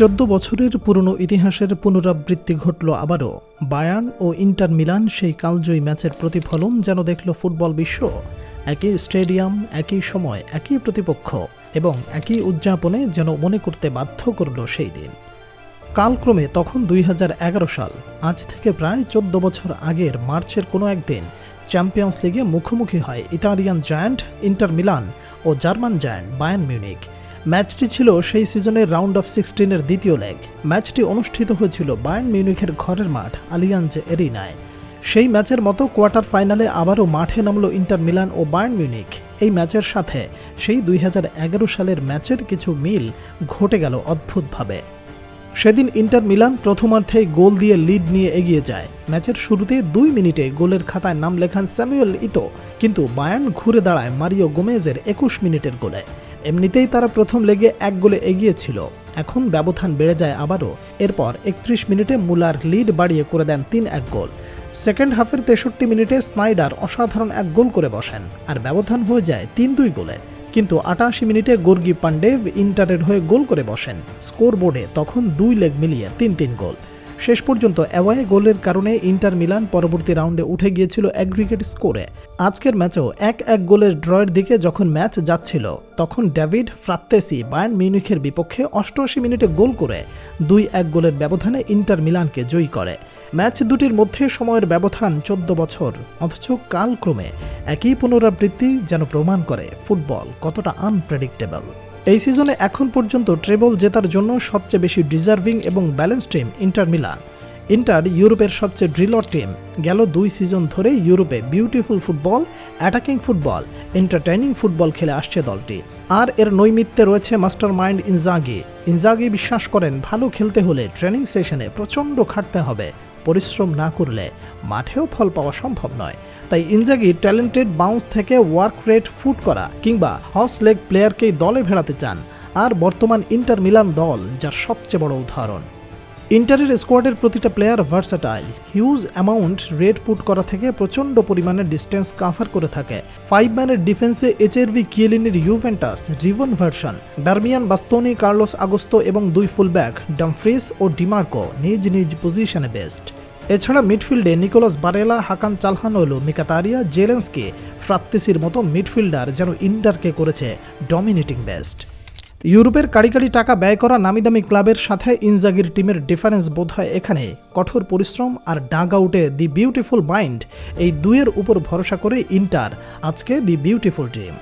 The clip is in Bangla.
চোদ্দ বছরের পুরনো ইতিহাসের পুনরাবৃত্তি ঘটল আবারও। বায়ান ও ইন্টার মিলান সেই কালজয়ী ম্যাচের প্রতিফলন যেন দেখল ফুটবল বিশ্ব। একই স্টেডিয়াম, একই সময়, একই প্রতিপক্ষ এবং একই উদযাপনে যেন মনে করতে বাধ্য করল সেই দিন। কালক্রমে তখন দুই হাজার এগারো সাল, আজ থেকে প্রায় চোদ্দ বছর আগের মার্চের কোনো একদিন চ্যাম্পিয়ন্স লিগে মুখোমুখি হয় ইতালিয়ান জায়ান্ট ইন্টার মিলান ও জার্মান জায়ান্ট বায়ান মিউনিক ম্যাচটি ছিল সেই সিজনের রাউন্ড অফ সিক্সটিনের দ্বিতীয় লেগ ম্যাচটি অনুষ্ঠিত হয়েছিল বায়ান মিউনিখের ঘরের মাঠ, আলিয়াঞ্জ এরিনায়। সেই ম্যাচের মতো কোয়ার্টার ফাইনালে আবারও মাঠে নামল ইন্টার মিলান ও বায়ার্ন মিউনিক এই ম্যাচের সাথে সেই দুই হাজার এগারো সালের ম্যাচের কিছু মিল ঘটে গেল অদ্ভুতভাবে। সেদিন ইন্টার মিলান প্রথমার্ধেই গোল দিয়ে লিড নিয়ে এগিয়ে যায়। ম্যাচের শুরুতে দুই মিনিটে গোলের খাতায় নাম লেখান স্যামুয়েল ইতো, কিন্তু বায়ান ঘুরে দাঁড়ায় মারিও গোমেজের একুশ মিনিটের গোলে। এমনিতেই তারা প্রথম লেগে এক গোলে এগিয়ে ছিল। এখন ব্যবধান বেড়ে যায় আবারও। এরপর একত্রিশ মিনিটে মুলার লিড বাড়িয়ে করে দেন তিন এক গোল। সেকেন্ড হাফের তেষট্টি মিনিটে স্নাইডার অসাধারণ এক গোল করে বসেন আর ব্যবধান হয়ে যায় তিন দুই গোলে। কিন্তু আটাশি মিনিটে গর্গি পান্ডেভ ইন্টারের হয়ে গোল করে বসেন। স্কোর বোর্ডে তখন দুই লেগ মিলিয়ে তিন তিন গোল। শেষ পর্যন্ত অ্যাওয়াই গোলের কারণে ইন্টার মিলান পরবর্তী রাউন্ডে উঠে গিয়েছিল অ্যাগ্রিগেট স্কোরে। আজকের ম্যাচেও এক এক গোলের ড্রয়ের দিকে যখন ম্যাচ যাচ্ছিল, তখন ডেভিড ফ্রাত্তেসি বায়ার্ন মিউনিখের বিপক্ষে অষ্টআশি মিনিটে গোল করে দুই এক গোলের ব্যবধানে ইন্টার মিলানকে জয়ী করে। ম্যাচ দুটির মধ্যে সময়ের ব্যবধান চোদ্দ বছর, অথচ কালক্রমে একই পুনরাবৃত্তি যেন প্রমাণ করে ফুটবল কতটা আনপ্রেডিক্টেবল এই সিজনে এখন পর্যন্ত ট্রেবল জেতার জন্য সবচেয়ে বেশি ডিজার্ভিং এবং balance team Inter Milan. Inter ইউরোপের সবচেয়ে ড্রিলর টিম। গেল দুই সিজন ধরে ইউরোপে beautiful football, attacking football, entertaining football খেলে আসছে দলটি। আর এর নৈমিত্যে রয়েছে মাস্টার মাইন্ড ইনজাগি। ইনজাগি বিশ্বাস করেন, ভালো খেলতে হলে ট্রেনিং সেশনে প্রচণ্ড খাটতে হবে। পরিশ্রম না করলে মাঠেও ফল পাওয়া সম্ভব নয়। তাই ইনজাগি ট্যালেন্টেড বাউন্স থেকে ওয়ার্ক রেট ফুট করা কিংবা হর্স লেগ প্লেয়ারকেই দলে ভেড়াতে চান। আর বর্তমান ইন্টার মিলান দল, যার সবচেয়ে বড় উদাহরণ। ইন্টারের স্কোয়াডের প্রতিটা player versatile huge amount red put করা থেকে প্রচণ্ড পরিমাণে ডিস্টেন্স কাভার করে থাকে। ফাইভ ম্যানের ডিফেন্সে এইচআরভি কিয়েলিনের ইউভেন্টাস রিভন ভার্সন ডারমিয়ান বাস্তনি কার্লোস আগস্তো এবং দুই ফুলব্যাক ডামফ্রিস ও ডিমার্কো নিজ নিজ পজিশনে বেস্ট এছাড়া মিডফিল্ডে নিকোলাস বারেলা হাকান চালহানোলো মিকাতারিয়া জেলেন্সকে ফ্রাত্তিসির মতো মিডফিল্ডার যেন ইন্টারকে করেছে ডমিনেটিং বেস্ট ইউরোপের কাড়ি টাকা ব্যয় করা নামি দামি ক্লাবের সাথে ইনজাগির টিমের ডিফারেন্স বোধ হয় এখানে। কঠোর পরিশ্রম আর ডাগ আউটে দি বিউটিফুল মাইন্ড, এই দুয়ের উপর ভরসা করে ইন্টার। আজকে দি বিউটিফুল টিম।